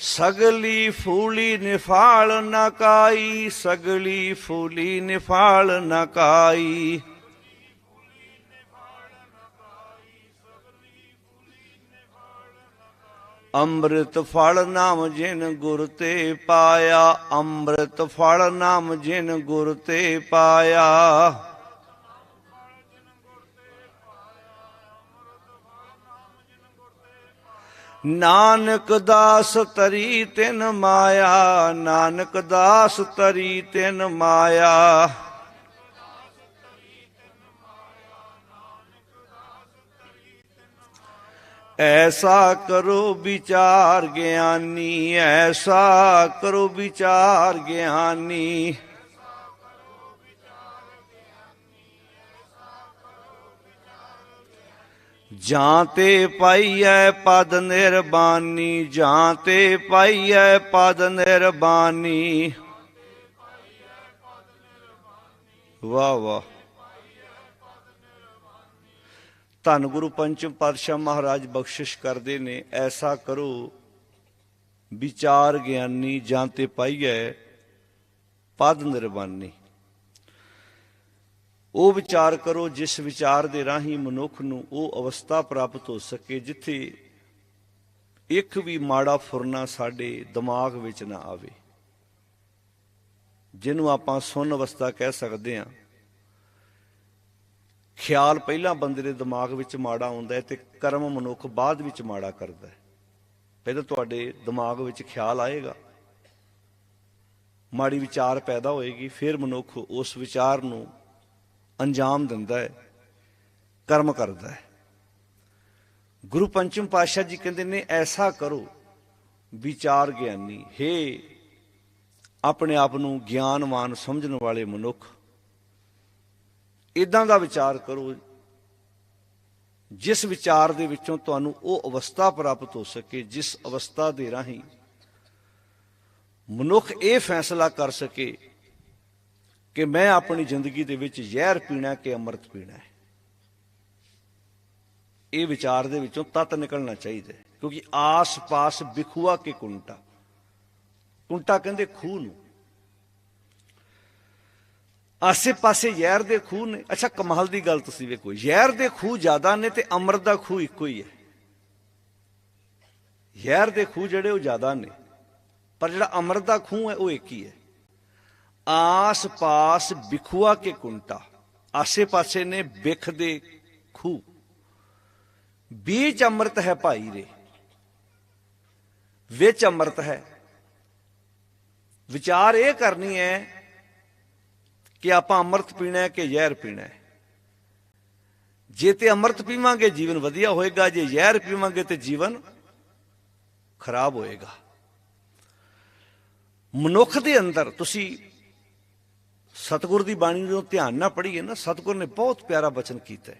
ਸਗਲੀ ਫੂਲੀ ਨਿਫਾਲ ਨ ਕਾਈ, ਸਗਲੀ ਫੂਲੀ ਨਿਫਾਲ ਨ ਕਾਈ। ਅੰਮ੍ਰਿਤ ਫਲ ਨਾਮ ਜਿਨ ਗੁਰ ਤੇ ਪਾਇਆ, ਅੰਮ੍ਰਿਤ ਫਲ ਨਾਮ ਜਿਨ ਗੁਰ ਤੇ ਪਾਇਆ। ਨਾਨਕ ਦਾਸ ਤਰੀ ਤਿਨ ਮਾਇਆ, ਨਾਨਕ ਦਾਸ ਤਰੀ ਤਿਨ ਮਾਇਆ। ਐਸਾ ਕਰੋ ਵਿਚਾਰ ਗਿਆਨੀ, ਐਸਾ ਕਰੋ ਵਿਚਾਰ ਗਿਆਨੀ। ਜਾਂ ਤੇ ਪਾਈਐ ਪਦ ਨਿਰਬਾਨੀ, ਜਾਂ ਤੇ ਪਾਈਐ ਪਦ ਨਿਰਬਾਨੀ। ਵਾਹ ਵਾਹ। ਧੰਨ ਗੁਰੂ ਪੰਚਮ ਪਾਤਸ਼ਾਹ ਮਹਾਰਾਜ ਬਖਸ਼ਿਸ਼ ਕਰਦੇ ਨੇ, ਐਸਾ ਕਰੋ, ਵਿਚਾਰ ਗਿਆਨੀ ਜਾਂ ਤੇ ਪਾਈਐ ਪਦ ਨਿਰਬਾਨੀ। ਉਹ ਵਿਚਾਰ ਕਰੋ ਜਿਸ ਵਿਚਾਰ ਦੇ ਰਾਹੀਂ ਮਨੁੱਖ ਨੂੰ ਉਹ ਅਵਸਥਾ ਪ੍ਰਾਪਤ ਹੋ ਸਕੇ ਜਿੱਥੇ ਇੱਕ ਵੀ ਮਾੜਾ ਫੁਰਨਾ ਸਾਡੇ ਦਿਮਾਗ ਵਿੱਚ ਨਾ ਆਵੇ। ਜਿਹਨੂੰ ਆਪਾਂ ਸੁਣ ਅਵਸਥਾ ਕਹਿ ਸਕਦੇ ਹਾਂ, ਖਿਆਲ ਪਹਿਲਾਂ ਬੰਦੇ ਦੇ ਦਿਮਾਗ ਵਿੱਚ ਮਾੜਾ ਆਉਂਦਾ ਹੈ ਤੇ ਕਰਮ ਮਨੁੱਖ ਬਾਅਦ ਵਿੱਚ ਮਾੜਾ ਕਰਦਾ ਹੈ। ਪਹਿਲਾਂ ਤੁਹਾਡੇ ਦਿਮਾਗ ਵਿੱਚ ਖਿਆਲ ਆਏਗਾ, ਮਾੜੀ ਵਿਚਾਰ ਪੈਦਾ ਹੋਏਗੀ, ਫਿਰ ਮਨੁੱਖ ਉਸ ਵਿਚਾਰ ਨੂੰ ਅੰਜਾਮ ਦਿੰਦਾ ਹੈ, ਕਰਮ ਕਰਦਾ ਹੈ। ਗੁਰੂ ਪੰਚਮ ਪਾਤਸ਼ਾਹ ਜੀ ਕਹਿੰਦੇ ਨੇ, ਐਸਾ ਕਰੋ, ਵਿਚਾਰ ਗਿਆਨੀ, ਹੇ ਆਪਣੇ ਆਪ ਨੂੰ ਗਿਆਨਵਾਨ ਸਮਝਣ ਵਾਲੇ ਮਨੁੱਖ ਇਦਾਂ ਦਾ ਵਿਚਾਰ ਕਰੋ, ਜਿਸ ਵਿਚਾਰ ਦੇ ਵਿੱਚੋਂ ਤੁਹਾਨੂੰ ਉਹ ਅਵਸਥਾ ਪ੍ਰਾਪਤ ਹੋ ਸਕੇ, ਜਿਸ ਅਵਸਥਾ ਦੇ ਰਾਹੀਂ ਮਨੁੱਖ ਇਹ ਫੈਸਲਾ ਕਰ ਸਕੇ ਕਿ ਮੈਂ ਆਪਣੀ ਜ਼ਿੰਦਗੀ ਦੇ ਵਿੱਚ ਜ਼ਹਿਰ ਪੀਣਾ ਕਿ ਅੰਮ੍ਰਿਤ ਪੀਣਾ ਹੈ? ਇਹ ਵਿਚਾਰ ਦੇ ਵਿੱਚੋਂ ਤਤ ਨਿਕਲਣਾ ਚਾਹੀਦਾ ਕਿਉਂਕਿ ਆਸ-ਪਾਸ ਵਿਖੂਆ ਕੇ ਕੁੰਟਾ। ਕੁੰਟਾ ਕਹਿੰਦੇ ਖੂਹ ਨੂੰ। ਆਸੇ-ਪਾਸੇ ਜ਼ਹਿਰ ਦੇ ਖੂਹ ਨੇ। ਅੱਛਾ, ਕਮਾਲ ਦੀ ਗੱਲ ਤੁਸੀਂ ਵੇਖੋ। ਜ਼ਹਿਰ ਦੇ ਖੂਹ ਜ਼ਿਆਦਾ ਨੇ ਤੇ ਅੰਮ੍ਰਿਤ ਦਾ ਖੂਹ ਇੱਕੋ ਹੀ ਹੈ। ਜ਼ਹਿਰ ਦੇ ਖੂਹ ਜਿਹੜੇ ਉਹ ਜ਼ਿਆਦਾ ਨੇ, ਪਰ ਜਿਹੜਾ ਅੰਮ੍ਰਿਤ ਦਾ ਖੂਹ ਹੈ ਉਹ ਇੱਕ ਹੀ ਹੈ। ਆਸ-ਪਾਸ ਬਿਖੂਆ ਕੇ ਕੁੰਟਾ। ਆਸੇ-ਪਾਸੇ ਨੇ ਵਿਖ ਦੇ ਖੂਹ। ਬੀਚ ਅੰਮ੍ਰਿਤ ਹੈ ਭਾਈ ਰੇ। ਵਿੱਚ ਅੰਮ੍ਰਿਤ ਹੈ। ਵਿਚਾਰ ਇਹ ਕਰਨੀ ਹੈ ਕਿ ਆਪਾਂ ਅੰਮ੍ਰਿਤ ਪੀਣਾ ਹੈ ਕਿ ਜ਼ਹਿਰ ਪੀਣਾ ਹੈ। ਜੇ ਤੇ ਅੰਮ੍ਰਿਤ ਪੀਵਾਂਗੇ, ਜੀਵਨ ਵਧੀਆ ਹੋਏਗਾ। ਜੇ ਜ਼ਹਿਰ ਪੀਵਾਂਗੇ ਤੇ ਜੀਵਨ ਖਰਾਬ ਹੋਏਗਾ। ਮਨੁੱਖ ਦੇ ਅੰਦਰ ਤੁਸੀਂ ਸਤਿਗੁਰ ਦੀ ਬਾਣੀ ਨੂੰ ਧਿਆਨ ਨਾਲ ਪੜ੍ਹੀਏ ਨਾ, ਸਤਿਗੁਰ ਨੇ ਬਹੁਤ ਪਿਆਰਾ ਬਚਨ ਕੀਤਾ ਹੈ।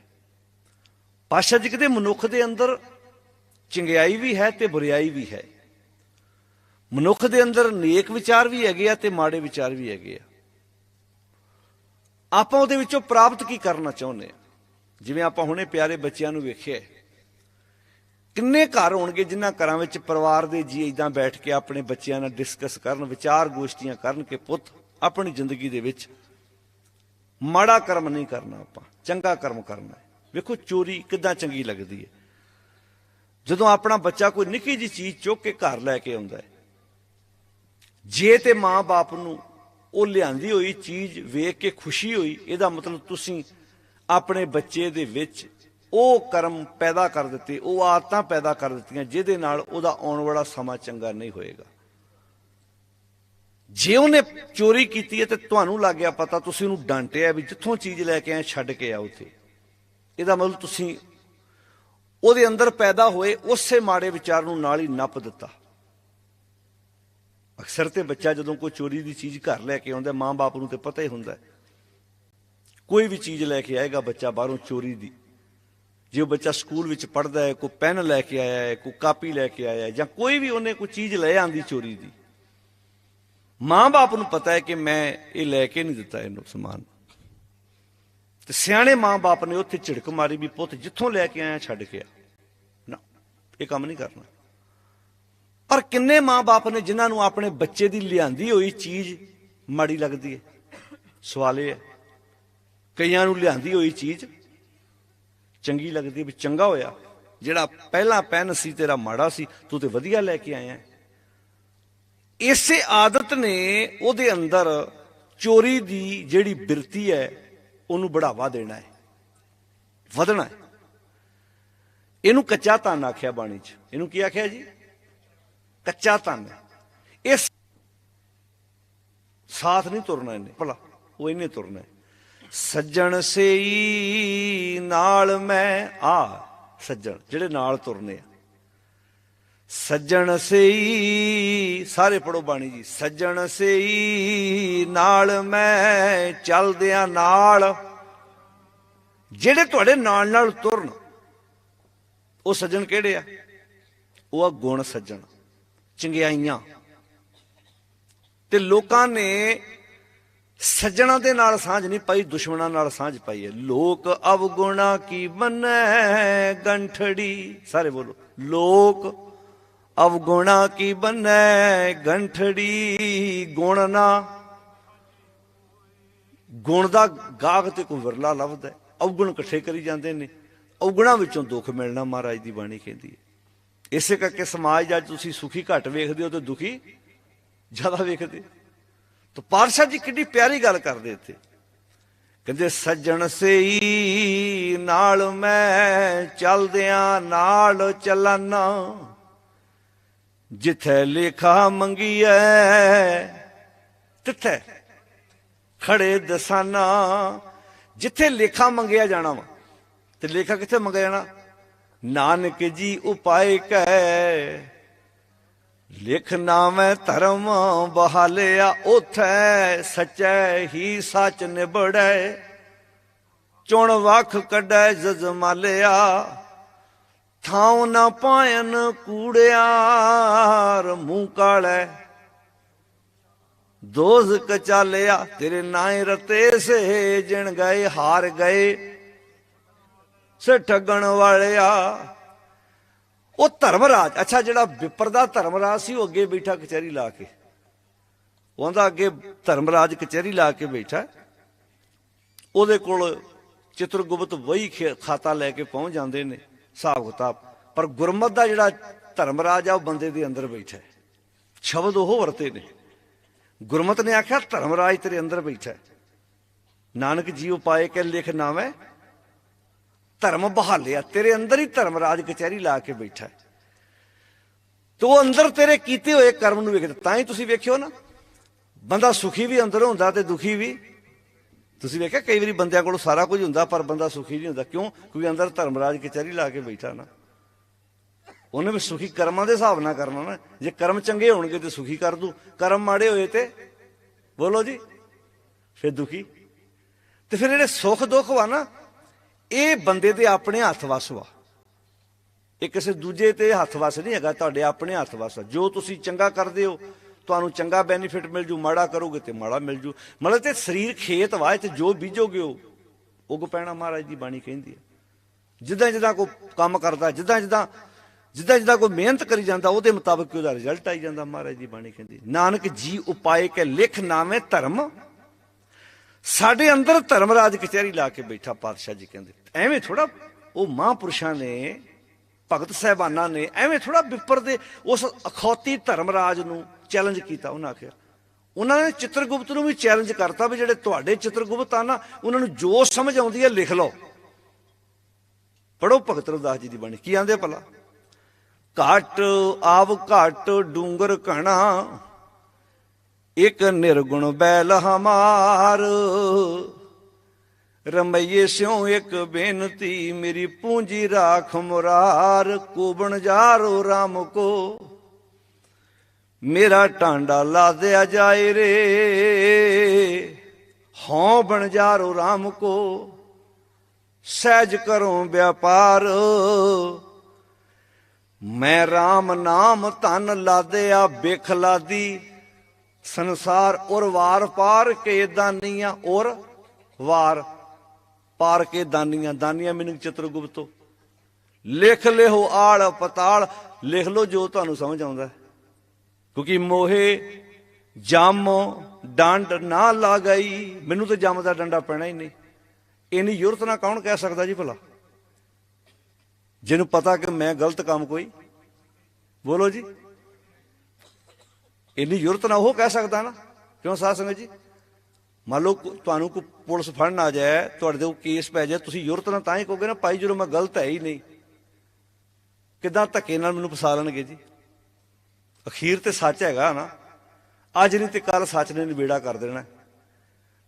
ਪਾਸ਼ਾ ਜੀ ਕਹਿੰਦੇ ਮਨੁੱਖ ਦੇ ਅੰਦਰ ਚੰਗਿਆਈ ਵੀ ਹੈ ਤੇ ਬੁਰੀਾਈ ਵੀ ਹੈ। ਮਨੁੱਖ ਦੇ ਅੰਦਰ ਨੇਕ ਵਿਚਾਰ ਵੀ ਹੈਗੇ ਆ ਤੇ ਮਾੜੇ ਵਿਚਾਰ ਵੀ ਹੈਗੇ ਆ। ਆਪਾਂ ਉਹਦੇ ਵਿੱਚੋਂ ਪ੍ਰਾਪਤ ਕੀ ਕਰਨਾ ਚਾਹੁੰਦੇ ਆ? ਜਿਵੇਂ ਆਪਾਂ ਹੁਣੇ ਪਿਆਰੇ ਬੱਚਿਆਂ ਨੂੰ ਵੇਖਿਆ ਕਿੰਨੇ ਘਰ ਹੋਣਗੇ ਜਿਨ੍ਹਾਂ ਘਰਾਂ ਵਿੱਚ ਪਰਿਵਾਰ ਦੇ ਜੀ ਇਦਾਂ ਬੈਠ ਕੇ ਆਪਣੇ ਬੱਚਿਆਂ ਨਾਲ ਡਿਸਕਸ ਕਰਨ, ਵਿਚਾਰ ਗੋਸ਼ਟੀਆਂ ਕਰਨ ਕਿ ਪੁੱਤ, ਆਪਣੀ ਜ਼ਿੰਦਗੀ ਦੇ ਵਿੱਚ ਮਾੜਾ ਕਰਮ ਨਹੀਂ ਕਰਨਾ ਆਪਾਂ, ਚੰਗਾ ਕਰਮ ਕਰਨਾ ਹੈ। ਵੇਖੋ ਚੋਰੀ ਕਿੱਦਾਂ ਚੰਗੀ ਲੱਗਦੀ ਹੈ। ਜਦੋਂ ਆਪਣਾ ਬੱਚਾ ਕੋਈ ਨਿੱਕੀ ਜੀ ਚੀਜ਼ ਚੁੱਕ ਕੇ ਘਰ ਲੈ ਕੇ ਆਉਂਦਾ ਹੈ, ਜੇ ਤੇ ਮਾਂ-ਬਾਪ ਨੂੰ ਉਹ ਲਿਆਂਦੀ ਹੋਈ ਚੀਜ਼ ਵੇਖ ਕੇ ਖੁਸ਼ੀ ਹੋਈ, ਇਹਦਾ ਮਤਲਬ ਤੁਸੀਂ ਆਪਣੇ ਬੱਚੇ ਦੇ ਵਿੱਚ ਉਹ ਕਰਮ ਪੈਦਾ ਕਰ ਦਿੱਤੇ, ਉਹ ਆਦਤਾਂ ਪੈਦਾ ਕਰ ਦਿੱਤੀਆਂ, ਜਿਹਦੇ ਨਾਲ ਉਹਦਾ ਆਉਣ ਵਾਲਾ ਸਮਾਂ ਚੰਗਾ ਨਹੀਂ ਹੋਏਗਾ। ਜੇ ਉਹਨੇ ਚੋਰੀ ਕੀਤੀ ਹੈ ਤੇ ਤੁਹਾਨੂੰ ਲੱਗ ਗਿਆ ਪਤਾ, ਤੁਸੀਂ ਉਹਨੂੰ ਡਾਂਟਿਆ ਵੀ ਜਿੱਥੋਂ ਚੀਜ਼ ਲੈ ਕੇ ਆਏ, ਛੱਡ ਕੇ ਆ ਉੱਥੇ। ਇਹਦਾ ਮਤਲਬ ਤੁਸੀਂ ਉਹਦੇ ਅੰਦਰ ਪੈਦਾ ਹੋਏ, ਉਸੇ ਮਾੜੇ ਵਿਚਾਰ ਨੂੰ ਨਾਲ ਹੀ ਨੱਪ ਦਿੱਤਾ। ਅਕਸਰ ਤੇ ਬੱਚਾ ਜਦੋਂ ਕੋਈ ਚੋਰੀ ਦੀ ਚੀਜ਼ ਘਰ ਲੈ ਕੇ ਆਉਂਦਾ, ਮਾਂ-ਬਾਪ ਨੂੰ ਤੇ ਪਤਾ ਹੀ ਹੁੰਦਾ ਕੋਈ ਵੀ ਚੀਜ਼ ਲੈ ਕੇ ਆਏਗਾ, ਬੱਚਾ ਬਾਹਰੋਂ ਚੋਰੀ ਦੀ। ਜੇ ਉਹ ਬੱਚਾ ਸਕੂਲ ਵਿੱਚ ਪੜ੍ਹਦਾ ਹੈ, ਕੋਈ ਪੈਨ ਲੈ ਕੇ ਆਇਆ ਹੈ, ਕੋਈ ਕਾਪੀ ਲੈ ਕੇ ਆਇਆ ਹੈ, ਜਾਂ ਕੋਈ ਵੀ ਉਹਨੇ ਕੋਈ ਚੀਜ਼ ਲੈ ਆਂਦੀ ਚੋਰੀ ਦੀ ਮਾਂ-ਬਾਪ ਨੂੰ ਪਤਾ ਹੈ ਕਿ ਮੈਂ ਇਹ ਲੈ ਕੇ ਨਹੀਂ ਦਿੱਤਾ ਇਹਨੂੰ ਸਮਾਨ। ਤੇ ਸਿਆਣੇ ਮਾਂ-ਬਾਪ ਨੇ ਉੱਥੇ ਝਿੜਕ ਮਾਰੀ ਵੀ, ਪੁੱਤ, ਜਿੱਥੋਂ ਲੈ ਕੇ ਆਇਆ, ਛੱਡ ਕੇ ਆ। ਨਾ, ਇਹ ਕੰਮ ਨਹੀਂ ਕਰਨਾ। ਪਰ ਕਿੰਨੇ ਮਾਂ-ਬਾਪ ਨੇ ਜਿਨ੍ਹਾਂ ਨੂੰ ਆਪਣੇ ਬੱਚੇ ਦੀ ਲਿਆਂਦੀ ਹੋਈ ਚੀਜ਼ ਮਾੜੀ ਲੱਗਦੀ ਹੈ, ਸਵਾਲ ਇਹ ਹੈ। ਕਈਆਂ ਨੂੰ ਲਿਆਂਦੀ ਹੋਈ ਚੀਜ਼ ਚੰਗੀ ਲੱਗਦੀ ਵੀ ਚੰਗਾ ਹੋਇਆ, ਜਿਹੜਾ ਪਹਿਲਾਂ ਪੈਨ ਸੀ, ਤੇਰਾ ਮਾੜਾ ਸੀ, ਤੂੰ ਤੇ ਵਧੀਆ ਲੈ ਕੇ ਆਇਆ। ਇਸੇ ਆਦਤ ਨੇ ਉਹਦੇ ਅੰਦਰ ਚੋਰੀ ਦੀ ਜਿਹੜੀ ਬਿਰਤੀ ਹੈ, ਉਹਨੂੰ ਬੜਾਵਾ ਦੇਣਾ ਹੈ, ਵਧਣਾ ਹੈ। ਇਹਨੂੰ ਕੱਚਾ ਧਨ ਆਖਿਆ ਬਾਣੀ 'ਚ। ਇਹਨੂੰ ਕੀ ਆਖਿਆ ਜੀ? ਕੱਚਾ ਧਨ ਹੈ। ਇਸ ਸਾਥ ਨਹੀਂ ਤੁਰਨਾ ਇਹਨੇ। ਭਲਾ, ਉਹ ਇਹਨੇ ਤੁਰਨਾ ਸੱਜਣ ਸਈ ਨਾਲ ਮੈਂ ਆ ਸੱਜਣ, ਜਿਹੜੇ ਨਾਲ ਤੁਰਨੇ ਆ। ਸੱਜਣ ਸਈ, ਸਾਰੇ ਪੜੋ ਬਾਣੀ ਜੀ, ਸੱਜਣ ਸਈ, ਨਾਲ ਮੈਂ ਚੱਲਦਿਆਂ ਨਾਲ। ਜਿਹੜੇ ਤੁਹਾਡੇ ਨਾਲ ਨਾਲ ਤੁਰਨ, ਉਹ ਸੱਜਣ ਕਿਹੜੇ ਆ? ਉਹ ਆ ਗੁਣ ਸੱਜਣ, ਚੰਗਿਆਈਆਂ। ਤੇ ਲੋਕਾਂ ਨੇ ਸੱਜਣਾ ਦੇ ਨਾਲ ਸਾਂਝ ਨਹੀਂ ਪਾਈ, ਦੁਸ਼ਮਣਾਂ ਨਾਲ ਸਾਂਝ ਪਾਈ ਹੈ। ਲੋਕ ਅਵਗੁਣਾ ਕੀ ਮੰਨੈ, ਗੰਠੜੀ, ਸਾਰੇ ਬੋਲੋ, ਲੋਕ ਅਵਗੁਣਾ ਕੀ ਬੰਨੈ ਗੰਠੜੀ ਗੁਣ ਨਾ। ਗੁਣ ਦਾ ਗਾਗ ਤੇ ਕੋਈ ਵਿਰਲਾ ਲੱਭਦਾ ਹੈ। ਅਵਗੁਣ ਇਕੱਠੇ ਕਰੀ ਜਾਂਦੇ ਨੇ। ਅਵਗੁਣਾ ਵਿੱਚੋਂ ਦੁੱਖ ਮਿਲਣਾ ਮਹਾਰਾਜ ਦੀ ਬਾਣੀ ਕਹਿੰਦੀ ਹੈ। ਇਸੇ ਕਰਕੇ ਸਮਾਜ ਅੱਜ ਤੁਸੀਂ ਸੁਖੀ ਘੱਟ ਵੇਖਦੇ ਹੋ ਤੇ ਦੁਖੀ ਜ਼ਿਆਦਾ ਵੇਖਦੇ ਤਾਂ ਪਾਰਸ਼ਾ ਜੀ ਕਿੰਨੀ ਪਿਆਰੀ ਗੱਲ ਕਰਦੇ ਇੱਥੇ। ਕਹਿੰਦੇ, ਸੱਜਣ ਸਈ ਨਾਲ ਮੈਂ ਚੱਲਦਿਆਂ ਨਾਲ ਚੱਲਣਾ ਜਿੱਥੇ ਲੇਖਾ ਮੰਗੀਐ, ਤਿੱਥੇ ਖੜੇ ਦਸਾਨਾ। ਜਿੱਥੇ ਲੇਖਾ ਮੰਗਿਆ ਜਾਣਾ ਵਾ, ਤੇ ਲੇਖਾ ਕਿੱਥੇ ਮੰਗਿਆ ਜਾਣਾ? ਨਾਨਕ ਜੀ ਉਪਾਏ ਕੈ, ਲਿਖ ਨਾਮੈ ਧਰਮ ਬਹਾਲਿਆ ਉਥੈ ਸਚੈ ਹੀ ਸੱਚ ਨਿਬੜੈ, ਚੁਣ ਵਖ ਕੱਢੈ ਜਜਮਾਲਿਆ। ਥਾਉ ਨਾ ਪਾਇਨ ਕੂੜਿਆਰ ਮੂੰਹ ਕਾਲੈ। ਦੋਜ਼ ਕਚਾਲਿਆ ਤੇਰੇ ਨਾਏ ਰਤੇ ਸੇ ਜਿਣ ਗਏ, ਹਾਰ ਗਏ। ਸੇ ਠੱਗਣ ਵਾਲਿਆ, ਉਹ ਧਰਮਰਾਜ, ਅੱਛਾ ਜਿਹੜਾ ਵਿਪਰ ਦਾ ਧਰਮਰਾਜ ਸੀ, ਉਹ ਅੱਗੇ ਬੈਠਾ ਕਚਹਿਰੀ ਲਾ ਕੇ। ਉਹਦਾ ਅੱਗੇ ਧਰਮਰਾਜ ਕਚਹਿਰੀ ਲਾ ਕੇ ਬੈਠਾ। ਉਹਦੇ ਕੋਲ ਚਿਤਰਗੁਪਤ ਵਹੀ ਖੇ- ਖਾਤਾ ਲੈ ਕੇ ਪਹੁੰਚ ਜਾਂਦੇ ਨੇ। ਹਿਸਾਬ ਕਿਤਾਬ। ਪਰ ਗੁਰਮਤ ਦਾ ਜਿਹੜਾ ਧਰਮ ਰਾਜ ਆ, ਉਹ ਬੰਦੇ ਦੇ ਅੰਦਰ ਬੈਠਾ ਸ਼ਬਦ ਉਹ ਵਰਤੇ ਨੇ। ਗੁਰਮਤ ਨੇ ਆਖਿਆ ਧਰਮ ਰਾਜ ਤੇਰੇ ਅੰਦਰ ਬੈਠਾ ਨਾਨਕ ਜੀ ਪਾਏ ਕੇ ਲਿਖ ਨਾਵੇਂ ਧਰਮ ਬਹਾਲਿਆ ਤੇਰੇ ਅੰਦਰ ਹੀ ਧਰਮ ਰਾਜ ਕਚਹਿਰੀ ਲਾ ਕੇ ਬੈਠਾ ਹੈ। ਤੋ ਅੰਦਰ ਤੇਰੇ ਕੀਤੇ ਹੋਏ ਕਰਮ ਨੂੰ ਵੇਖਦਾ। ਤਾਂ ਹੀ ਤੁਸੀਂ ਵੇਖਿਓ ਨਾ। ਬੰਦਾ ਸੁਖੀ ਵੀ ਅੰਦਰ ਹੁੰਦਾ ਤੇ ਦੁਖੀ ਵੀ ਤੁਸੀਂ ਵੇਖਿਆ, ਕਈ ਵਾਰੀ ਬੰਦਿਆਂ ਕੋਲ ਸਾਰਾ ਕੁਝ ਹੁੰਦਾ, ਪਰ ਬੰਦਾ ਸੁਖੀ ਨਹੀਂ ਹੁੰਦਾ। ਕਿਉਂ? ਕਿਉਂਕਿ ਅੰਦਰ ਧਰਮਰਾਜ ਕਚਹਿਰੀ ਲਾ ਕੇ ਬੈਠਾ ਨਾ। ਉਹਨੇ ਵੀ ਸੁਖੀ ਕਰਮਾਂ ਦੇ ਹਿਸਾਬ ਨਾਲ ਕਰਨਾ ਨਾ। ਜੇ ਕਰਮ ਚੰਗੇ ਹੋਣਗੇ ਤੇ ਸੁਖੀ ਕਰ ਦੂ। ਕਰਮ ਮਾੜੇ ਹੋਏ ਤੇ ਬੋਲੋ ਜੀ, ਫਿਰ ਦੁਖੀ। ਤੇ ਫਿਰ ਜਿਹੜੇ ਸੁੱਖ ਦੁੱਖ ਵਾ ਨਾ, ਇਹ ਬੰਦੇ ਦੇ ਆਪਣੇ ਹੱਥ ਵੱਸ ਵਾ। ਇਹ ਕਿਸੇ ਦੂਜੇ ਤੇ ਹੱਥ ਵੱਸ ਨਹੀਂ ਹੈਗਾ, ਤੁਹਾਡੇ ਆਪਣੇ ਹੱਥ ਵੱਸ ਆ। ਜੋ ਤੁਸੀਂ ਚੰਗਾ ਕਰਦੇ ਹੋ ਤੁਹਾਨੂੰ ਚੰਗਾ ਬੈਨੀਫਿਟ ਮਿਲ ਜੂ, ਮਾੜਾ ਕਰੋਗੇ ਤੇ ਮਾੜਾ ਮਿਲ ਜੂ। ਮਤਲਬ ਤੇ ਸਰੀਰ ਖੇਤ ਵਾ ਤੇ ਜੋ ਬੀਜੋਗੇ ਉਹ ਉਗ ਪੈਣਾ ਮਹਾਰਾਜ ਦੀ ਬਾਣੀ ਕਹਿੰਦੀ ਹੈ। ਜਿੱਦਾਂ ਜਿੱਦਾਂ ਕੋਈ ਕੰਮ ਕਰਦਾ, ਜਿੱਦਾਂ ਜਿੱਦਾਂ ਜਿੱਦਾਂ ਜਿੱਦਾਂ ਕੋਈ ਮਿਹਨਤ ਕਰੀ ਜਾਂਦਾ, ਉਹਦੇ ਮੁਤਾਬਕ ਉਹਦਾ ਰਿਜ਼ਲਟ ਆਈ ਜਾਂਦਾ, ਮਹਾਰਾਜ ਦੀ ਬਾਣੀ ਕਹਿੰਦੀ ਨਾਨਕ ਜੀ ਉਪਾਏ ਕੇ ਲਿਖ ਨਾਵੇਂ ਧਰਮ। ਸਾਡੇ ਅੰਦਰ ਧਰਮ ਰਾਜ ਕਚਹਿਰੀ ਲਾ ਕੇ ਬੈਠਾ ਪਾਤਸ਼ਾਹ ਜੀ ਕਹਿੰਦੇ। ਐਵੇਂ ਥੋੜਾ ਉਹ ਮਹਾਂਪੁਰਸ਼ਾਂ ਨੇ ਭਗਤ ਸਹਿਬਾਨਾਂ ਨੇ ਐਵੇਂ ਥੋੜਾ ਵਿਪਰ ਦੇ ਉਸ ਅਖੌਤੀ ਧਰਮਰਾਜ ਨੂੰ ਚੈਲੰਜ ਕੀਤਾ, ਉਹਨਾਂ ਆਖਿਆ। ਉਹਨਾਂ ਨੇ ਚਿੱਤਰਗੁਪਤ ਨੂੰ ਵੀ ਚੈਲੰਜ ਕਰਤਾ ਵੀ ਜਿਹੜੇ ਤੁਹਾਡੇ ਚਿੱਤਰਗੁਪਤ ਆ ਨਾ, ਉਹਨਾਂ ਨੂੰ ਜੋ ਸਮਝ ਆਉਂਦੀ ਹੈ ਲਿਖ ਲਓ। ਪੜੋ ਭਗਤ ਰਵਿਦਾਸ ਜੀ ਦੀ ਬਾਣੀ। ਕੀ ਆਂਦੇ ਭਲਾ? ਘਟ ਆਵ ਘਟ ਡੂੰਗਰ ਕਣਾ ਇੱਕ ਨਿਰਗੁਣ ਬੈਲ ਹਮਾਰ। ਰਮਈਏ ਸਿਉ ਇੱਕ ਬੇਨਤੀ, ਮੇਰੀ ਪੂੰਜੀ ਰਾਖ ਮੁਰਾਰ, ਕੋਬਣ ਜਾਰੋ RAM ਕੋ। ਮੇਰਾ ਟਾਂਡਾ ਲਾਦਿਆ ਜਾਏ ਰੇ, ਹਉ ਬਣ ਜਾਰੋ RAM ਕੋ। ਸਹਿਜ ਕਰੋ ਵਪਾਰ ਮੈਂ RAM ਨਾਮ ਧਨ ਲਾਦਿਆ, ਬਿਖ ਲਾਦੀ। ਸੰਸਾਰ ਔਰ ਵਾਰ ਪਾਰ, ਕੇ ਦਾਨੀਆਂ ਔਰ ਵਾਰ ਪਾਰ ਕੇ ਦਾਨੀਆਂ ਦਾਨੀਆਂ ਮੈਨੂੰ ਚਿਤਰਗੁਪਤੋ ਲਿਖ ਲਿਓ ਆਲ ਪਤਾਲ, ਲਿਖ ਲਓ ਜੋ ਤੁਹਾਨੂੰ ਸਮਝ ਆਉਂਦਾ। ਕਿਉਂਕਿ ਮੋਹੇ ਜੰਮ ਡੰਡ ਨਾ ਲਾ ਗਈ ਮੈਨੂੰ ਤਾਂ ਜੰਮ ਦਾ ਡੰਡਾ ਪੈਣਾ ਹੀ ਨਹੀਂ। ਇੰਨੀ ਯੁਰਤ ਨਾ ਕੌਣ ਕਹਿ ਸਕਦਾ ਜੀ ਭਲਾ? ਜਿਹਨੂੰ ਪਤਾ ਕਿ ਮੈਂ ਗਲਤ ਕੰਮ ਕੋਈ? ਬੋਲੋ ਜੀ। ਇੰਨੀ ਯੁਰਤ ਨਾਲ ਉਹ ਕਹਿ ਸਕਦਾ ਨਾ। ਕਿਉਂ ਸਾਧ ਸੰਗਤ ਜੀ? ਮੰਨ ਲਓ ਤੁਹਾਨੂੰ ਕੋਈ ਪੁਲਿਸ ਫੜਨ ਆ ਜਾਏ, ਤੁਹਾਡੇ ਤੇ ਕੇਸ ਪੈ ਜਾਏ, ਤੁਸੀਂ ਯੁਰਤ ਨਾਲ ਤਾਂ ਹੀ ਕਹੋਗੇ ਨਾ, ਭਾਈ ਜਦੋਂ ਮੈਂ ਗਲਤ ਹੈ ਹੀ ਨਹੀਂ। ਕਿਦਾਂ ਧੱਕੇ ਨਾਲ ਮੈਨੂੰ ਫਸਾ ਲੈਣਗੇ ਜੀ? ਅਖੀਰ ਤੇ ਸੱਚ ਹੈਗਾ ਨਾ। ਅੱਜ ਨਹੀਂ ਤੇ ਕੱਲ ਸੱਚ ਨੇ ਨਿਬੇੜਾ ਕਰ ਦੇਣਾ।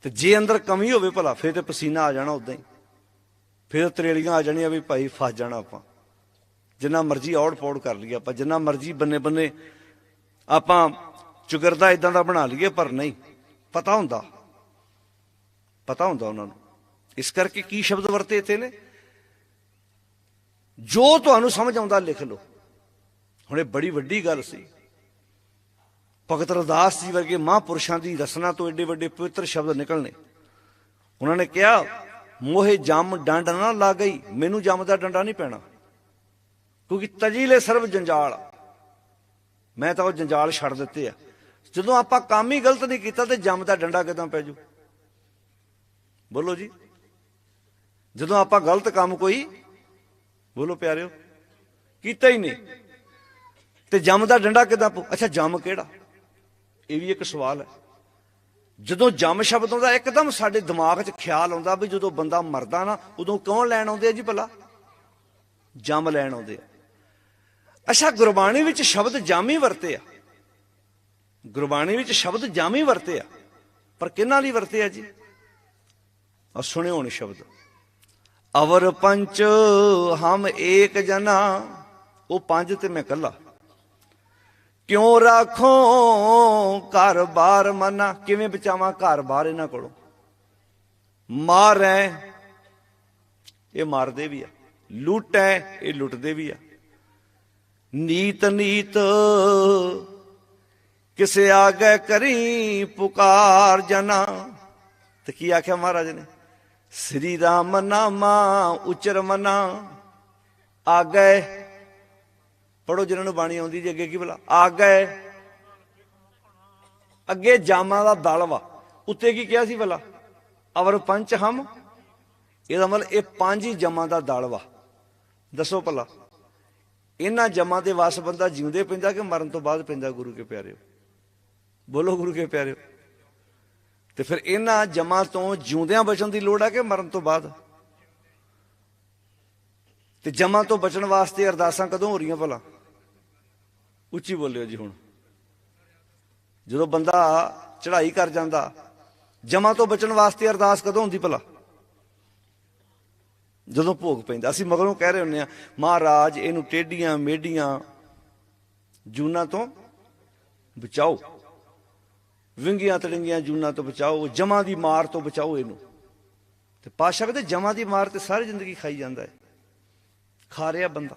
ਤੇ ਜੇ ਅੰਦਰ ਕਮੀ ਹੋਵੇ ਭਲਾ, ਫਿਰ ਤੇ ਪਸੀਨਾ ਆ ਜਾਣਾ ਉਦਾਂ ਹੀ। ਫਿਰ ਤਰੇਲੀਆਂ ਆ ਜਾਣੀਆਂ ਵੀ ਭਾਈ ਫਸ ਜਾਣਾ ਆਪਾਂ। ਜਿੰਨਾ ਮਰਜ਼ੀ ਔੜ ਪੌੜ ਕਰ ਲਈਏ ਆਪਾਂ, ਜਿੰਨਾ ਮਰਜ਼ੀ ਬੰਨੇ ਬੰਨੇ ਆਪਾਂ ਚੁਗਰਦਾ ਇਦਾਂ ਦਾ ਬਣਾ ਲਈਏ, ਪਰ ਨਹੀਂ। ਪਤਾ ਹੁੰਦਾ। ਪਤਾ ਹੁੰਦਾ ਉਹਨਾਂ ਨੂੰ। ਇਸ ਕਰਕੇ ਕੀ ਸ਼ਬਦ ਵਰਤੇ ਇੱਥੇ ਨੇ? ਜੋ ਤੁਹਾਨੂੰ ਸਮਝ ਆਉਂਦਾ ਲਿਖ ਲਓ। ਹੁਣ ਇਹ ਬੜੀ ਵੱਡੀ ਗੱਲ ਸੀ। ਭਗਤ ਰਦਾਸ ਜੀ ਵਰਗੇ ਮਹਾਂਪੁਰਸ਼ਾਂ ਦੀ ਰਸਨਾ ਤੋਂ ਏਡੇ ਵੱਡੇ ਪਵਿੱਤਰ ਸ਼ਬਦ ਨਿਕਲਣੇ ਉਹਨਾਂ ਨੇ ਕਿਹਾ, ਮੋਹੇ ਜੰਮ ਡੰਡ ਨਾ ਲਾ ਗਈ ਮੈਨੂੰ ਜੰਮ ਦਾ ਡੰਡਾ ਨਹੀਂ ਪੈਣਾ। ਕਿਉਂਕਿ ਤਜੀਲੇ ਸਰਬ ਜੰਜਾਲ ਮੈਂ ਤਾਂ ਉਹ ਜੰਜਾਲ ਛੱਡ ਦਿੱਤੇ ਆ। ਜਦੋਂ ਆਪਾਂ ਕੰਮ ਹੀ ਗਲਤ ਨਹੀਂ ਕੀਤਾ ਤੇ ਜੰਮ ਦਾ ਡੰਡਾ ਕਿਦਾਂ ਪੈ ਜੂ? ਬੋਲੋ ਜੀ। ਜਦੋਂ ਆਪਾਂ ਗਲਤ ਕੰਮ ਕੋਈ, ਬੋਲੋ ਪਿਆਰਿਓ, ਕੀਤਾ ਹੀ ਨਹੀਂ। ਤੇ ਜੰਮ ਦਾ ਡੰਡਾ ਕਿਦਾਂ ਪਊ ਅੱਛਾ, ਜੰਮ ਕਿਹੜਾ? ਇਹ ਵੀ ਇੱਕ ਸਵਾਲ ਹੈ। ਜਦੋਂ ਜੰਮ ਸ਼ਬਦ ਆਉਂਦਾ, ਇੱਕਦਮ ਸਾਡੇ ਦਿਮਾਗ 'ਚ ਖਿਆਲ ਆਉਂਦਾ ਵੀ ਜਦੋਂ ਬੰਦਾ ਮਰਦਾ ਨਾ, ਉਦੋਂ ਕੌਣ ਲੈਣ ਆਉਂਦੇ ਆ ਜੀ ਭਲਾ? ਜੰਮ ਲੈਣ ਆਉਂਦੇ ਆ। ਅੱਛਾ, ਗੁਰਬਾਣੀ ਵਿੱਚ ਸ਼ਬਦ ਜੰਮ ਹੀ ਵਰਤੇ ਆ। ਗੁਰਬਾਣੀ ਵਿੱਚ ਸ਼ਬਦ ਜੰਮ ਹੀ ਵਰਤੇ ਆ। ਪਰ ਕਿਹਨਾਂ ਲਈ ਵਰਤੇ ਆ ਜੀ? ਆ ਸੁਣਿਓ ਹੁਣ ਸ਼ਬਦ। ਅਵਰ ਪੰਚ, ਹਮ ਏਕ ਜਨਾ, ਉਹ ਪੰਜ ਤੇ ਮੈਂ ਕੱਲਾ ਕਿਉਂ ਰਾਖੋ ਘਰ ਬਾਰ ਮਨਾ? ਕਿਵੇਂ ਬਚਾਵਾਂ ਘਰ ਬਾਰ ਇਹਨਾਂ ਕੋਲੋਂ? ਮਾਰੈ, ਇਹ ਮਾਰਦੇ ਵੀ ਆ। ਲੁੱਟੈ, ਇਹ ਲੁੱਟਦੇ ਵੀ ਆ। ਨੀਤ ਨੀਤ, ਕਿਸੇ ਆਗੇ ਕਰੀ ਪੁਕਾਰ ਜਨਾ। ਤੇ ਕੀ ਆਖਿਆ ਮਹਾਰਾਜ ਨੇ? ਸ੍ਰੀ ਰਾਮ ਨਾਮਾ ਉਚਰ ਮਨਾ। ਆ ਗਏ ਪੜੋ ਜਿਹਨਾਂ ਨੂੰ ਬਾਣੀ ਆਉਂਦੀ ਜੀ ਅੱਗੇ ਕੀ ਬਲਾ? ਆ ਗਏ ਅੱਗੇ ਜਾਮਾਂ ਦਾ ਦਲ ਵਾ। ਉੱਤੇ ਕੀ ਕਿਹਾ ਸੀ ਭਲਾ ਅਵਰ ਪੰਚ ਹਮ। ਇਹਦਾ ਮਤਲਬ ਇਹ ਪੰਜ ਹੀ ਜਮਾਂ ਦਾ ਦਲ ਵਾ। ਦੱਸੋ ਭਲਾ। ਇਹਨਾਂ ਜਮਾਂ ਦੇ ਵਸ ਬੰਦਾ ਜਿਉਂਦੇ ਪੈਂਦਾ ਕਿ ਮਰਨ ਤੋਂ ਬਾਅਦ ਪੈਂਦਾ ਗੁਰੂ ਕੇ ਪਿਆਰਿਓ ਬੋਲੋ ਗੁਰੂ ਕੇ ਪਿਆਰਿਓ ਤੇ ਫਿਰ ਇਹਨਾਂ ਜਮਾਂ ਤੋਂ ਜਿਉਂਦਿਆਂ ਬਚਣ ਦੀ ਲੋੜ ਆ ਕਿ ਮਰਨ ਤੋਂ ਬਾਅਦ? ਤੇ ਜਮਾਂ ਤੋਂ ਬਚਣ ਵਾਸਤੇ ਅਰਦਾਸਾਂ ਕਦੋਂ ਹੋ ਰਹੀਆਂ ਭਲਾ? ਉੱਚੀ ਬੋਲਿਓ ਜੀ ਹੁਣ। ਜਦੋਂ ਬੰਦਾ ਚੜ੍ਹਾਈ ਕਰ ਜਾਂਦਾ ਜਮਾਂ ਤੋਂ ਬਚਣ ਵਾਸਤੇ ਅਰਦਾਸ ਕਦੋਂ ਹੁੰਦੀ ਭਲਾ? ਜਦੋਂ ਭੋਗ ਪੈਂਦਾ। ਅਸੀਂ ਮਗਰੋਂ ਕਹਿ ਰਹੇ ਹੁੰਨੇ ਆ ਮਹਾਰਾਜ ਇਹਨੂੰ ਟੇਡੀਆਂ ਮੇਡੀਆਂ ਜੂਨਾ ਤੋਂ ਬਚਾਓ। ਵਿੰਗੀਆਂ ਤੜਿੰਗੀਆਂ ਜੂਨਾਂ ਤੋਂ ਬਚਾਓ ਜਮਾਂ ਦੀ ਮਾਰ ਤੋਂ ਬਚਾਓ ਇਹਨੂੰ। ਤੇ ਪਾਸ਼ਾ ਕਹਿੰਦੇ ਜਮਾਂ ਦੀ ਮਾਰ ਤੇ ਸਾਰੀ ਜ਼ਿੰਦਗੀ ਖਾਈ ਜਾਂਦਾ ਹੈ। ਖਾ ਰਿਹਾ ਬੰਦਾ।